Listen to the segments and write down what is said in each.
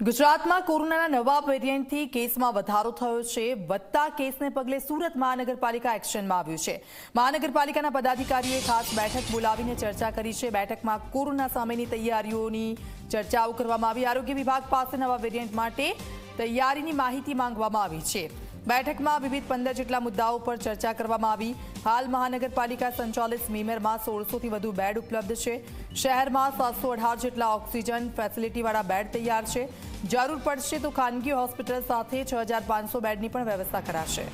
ગુજરાતમાં કોરોનાના નવા વેરિયન્ટથી કેસમાં વધારો થયો છે. વધતા કેસને પગલે સુરત મહાનગરપાલિકા એક્શનમાં આવ્યું છે. મહાનગરપાલિકાના પદાધિકારીઓએ ખાસ બેઠક બોલાવીને ચર્ચા કરી છે. બેઠકમાં કોરોના સામેની તૈયારીઓની ચર્ચાઓ કરવામાં આવી. આરોગ્ય વિભાગ પાસે નવા વેરિયન્ટ માટે તૈયારીની માહિતી માંગવામાં આવી છે. બેઠકમાં વિવિધ પંદર જેટલા મુદ્દાઓ પર ચર્ચા કરવામાં આવી. હાલ મહાનગરપાલિકા સંચાલિત મીમેરમાં સોળસોથી વધુ બેડ ઉપલબ્ધ છે. શહેરમાં સાતસો જેટલા ઓક્સિજન ફેસિલિટીવાળા બેડ તૈયાર છે. જરૂર પડશે તો ખાનગી હોસ્પિટલ સાથે છ હજાર પાંચસો બેડની પણ વ્યવસ્થા કરાશે.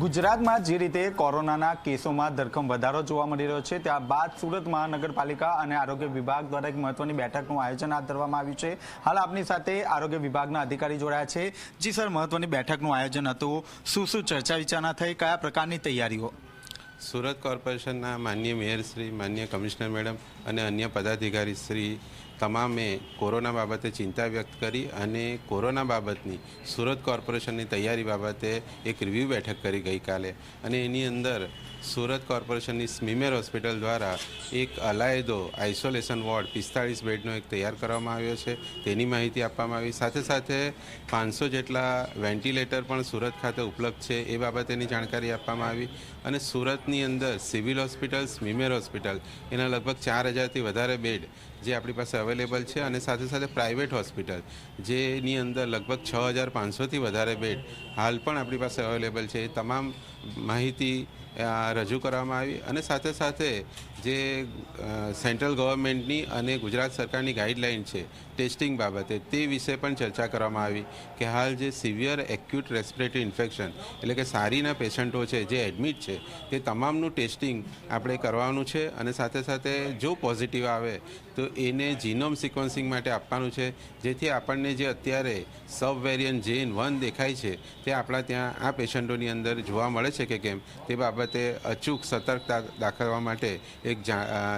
ગુજરાતમાં જે રીતે કોરોનાના કેસોમાં ધરખમ વધારો જોવા મળી રહ્યો છે, ત્યારબાદ સુરત મહાનગરપાલિકા અને આરોગ્ય વિભાગ દ્વારા એક મહત્વની બેઠકનું આયોજન હાથ ધરવામાં આવ્યું છે. હાલ આપની સાથે આરોગ્ય વિભાગના અધિકારી જોડાયા છે. જી સર, મહત્વની બેઠકનું આયોજન હતું. શું શું ચર્ચા વિચારણા થઈ? કયા પ્રકારની તૈયારીઓ? સુરત કોર્પોરેશનના માન્ય મેયર શ્રી માન્ય કમિશનર મેડમ અને અન્ય પદાધિકારી શ્રી તમામે કોરોના બાબતે ચિંતા વ્યક્ત કરી અને કોરોના બાબતની સુરત કોર્પોરેશનની તૈયારી બાબતે એક રિવ્યૂ બેઠક કરી ગઈકાલે. અને એની અંદર સુરત કોર્પોરેશનની સ્મીમેર હોસ્પિટલ દ્વારા એક અલાયદો આઇસોલેશન વોર્ડ પિસ્તાળીસ બેડનો એક તૈયાર કરવામાં આવ્યો છે. તેની માહિતી આપવામાં આવી. સાથે સાથે પાંચસો જેટલા વેન્ટિલેટર પણ સુરત ખાતે ઉપલબ્ધ છે એ બાબતેની જાણકારી આપવામાં આવી. અને સુરતની અંદર સિવિલ હોસ્પિટલ, સ્મીમેર હોસ્પિટલ એના લગભગ ચાર હજારથી વધારે બેડ જે આપણી પાસે અવેલેબલ છે અને સાથે સાથે પ્રાઇવેટ હોસ્પિટલ, જેની અંદર લગભગ છ હજાર પાંચસોથી વધારે બેડ હાલ પણ આપણી પાસે અવેલેબલ છે. તમામ માહિતી રજૂ કરવામાં આવી અને સાથે સાથે જે સેન્ટ્રલ ગવર્મેન્ટની અને ગુજરાત સરકારની ગાઈડલાઈન છે, ટેસ્ટિંગ બાબતે, તે વિશે પણ ચર્ચા કરવામાં આવી કે હાલ જે સિવિયર એક્યુટ રેસ્પિરેટરી ઇન્ફેક્શન એટલે કે સારીના પેશન્ટો છે, જે એડમિટ છે, તે તમામનું ટેસ્ટિંગ આપણે કરવાનું છે અને સાથે સાથે જો પોઝિટિવ આવે તો એને જીનોમ સિક્વન્સિંગ માટે આપવાનું છે, જેથી આપણને જે અત્યારે સબ વેરિયન્ટ જેન વન દેખાય છે, તે આપણા ત્યાં આ પેશન્ટોની અંદર જોવા મળે છે. કે કેમ? તે બાબતે અચૂક સતર્કતા દાખવવા માટે એક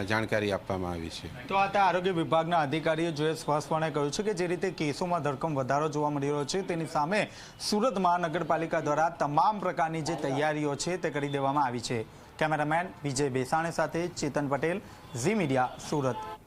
જાણકારી આપવામાં આવી છે. તો આ આરોગ્ય વિભાગના અધિકારીઓ જોએ સ્પષ્ટપણે કહ્યું છે કે જે રીતે કેસોમાં ધરખમ વધારો જોવા મળી રહ્યો છે, તેની સામે સુરત મહાનગરપાલિકા દ્વારા તમામ પ્રકારની જે તૈયારીઓ છે તે કરી દેવામાં આવી છે. કેમેરામેન વિજય બેસાણે સાથે ચેતન પટેલ, ઝી મીડિયા સુરત.